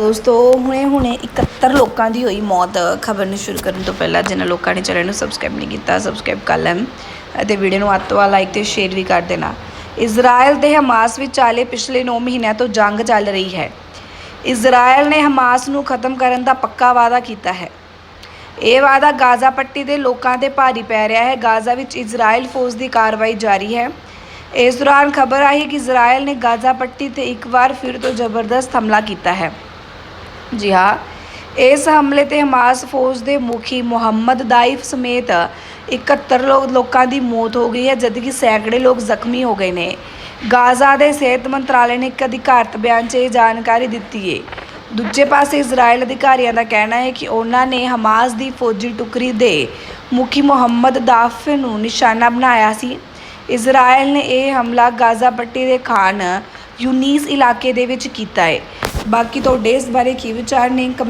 ਦੋਸਤੋ, ਹੁਣੇ ਹੁਣੇ 71 ਲੋਕਾਂ ਦੀ ਹੋਈ ਮੌਤ, ਖਬਰ ਨੂੰ ਸ਼ੁਰੂ ਕਰਨ ਤੋਂ ਪਹਿਲਾਂ ਜਿਨ੍ਹਾਂ ਲੋਕਾਂ ਨੇ ਚੈਨਲ ਨੂੰ ਸਬਸਕ੍ਰਾਈਬ ਨਹੀਂ ਕੀਤਾ ਸਬਸਕ੍ਰਾਈਬ ਕਰ ਲੈਣ ਅਤੇ ਵੀਡੀਓ ਨੂੰ ਅੱਤ ਲਾਈਕ ਤੇ ਸ਼ੇਅਰ ਵੀ ਕਰ ਦੇਣਾ। ਇਜ਼ਰਾਈਲ ਤੇ ਹਮਾਸ ਵਿਚਾਲੇ ਪਿਛਲੇ 9 ਮਹੀਨਿਆਂ ਤੋਂ ਜੰਗ ਚੱਲ ਰਹੀ ਹੈ। ਇਜ਼ਰਾਈਲ ਨੇ ਹਮਾਸ ਨੂੰ ਖਤਮ ਕਰਨ ਦਾ ਪੱਕਾ ਵਾਅਦਾ ਕੀਤਾ ਹੈ। ਇਹ ਵਾਅਦਾ ਗਾਜ਼ਾ ਪੱਟੀ ਦੇ ਲੋਕਾਂ ਤੇ ਭਾਰੀ ਪੈ ਰਿਹਾ ਹੈ। ਗਾਜ਼ਾ ਵਿੱਚ ਇਜ਼ਰਾਈਲ ਫੌਜ ਦੀ ਕਾਰਵਾਈ ਜਾਰੀ ਹੈ। ਇਸ ਦੌਰਾਨ ਖਬਰ ਆਈ ਕਿ ਇਜ਼ਰਾਈਲ ਨੇ ਗਾਜ਼ਾ ਪੱਟੀ ਤੇ ਇੱਕ ਵਾਰ ਫਿਰ ਤੋਂ ਜ਼ਬਰਦਸਤ ਹਮਲਾ ਕੀਤਾ ਹੈ। ਜੀ ਹਾਂ, ਇਸ ਹਮਲੇ ਤੇ ਹਮਾਸ ਫੌਜ ਦੇ ਮੁਖੀ ਮੁਹੰਮਦ ਦਾਇਫ ਸਮੇਤ 71 ਲੋ- ਲੋਕਾਂ ਦੀ ਮੌਤ ਹੋ ਗਈ ਹੈ, ਜਦਕਿ ਸੈਂਕੜੇ ਲੋਕ ਜ਼ਖਮੀ ਹੋ ਗਏ ਨੇ। ਗਾਜ਼ਾ ਦੇ ਸਿਹਤ ਮੰਤਰਾਲੇ ਨੇ ਇੱਕ ਅਧਿਕਾਰਤ ਬਿਆਨ 'ਚ ਇਹ ਜਾਣਕਾਰੀ ਦਿੱਤੀ ਹੈ ਦੂਜੇ ਪਾਸੇ ਇਜ਼ਰਾਈਲ ਅਧਿਕਾਰੀਆਂ ਦਾ ਕਹਿਣਾ ਹੈ ਕਿ ਉਹਨਾਂ ਨੇ ਹਮਾਸ ਦੀ ਫੌਜੀ ਟੁਕੜੀ ਦੇ ਮੁਖੀ ਮੁਹੰਮਦ ਦਾਫ ਨੂੰ ਨਿਸ਼ਾਨਾ ਬਣਾਇਆ ਸੀ। ਇਜ਼ਰਾਈਲ ਨੇ ਇਹ ਹਮਲਾ ਗਾਜ਼ਾ ਪੱਟੀ ਦੇ ਖਾਨ ਯੂਨੀਸ ਇਲਾਕੇ ਦੇ ਵਿੱਚ ਕੀਤਾ ਹੈ ਬਾਕੀ ਤੁਹਾਡੇ ਇਸ ਬਾਰੇ ਕੀ ਵਿਚਾਰ ਨੇ?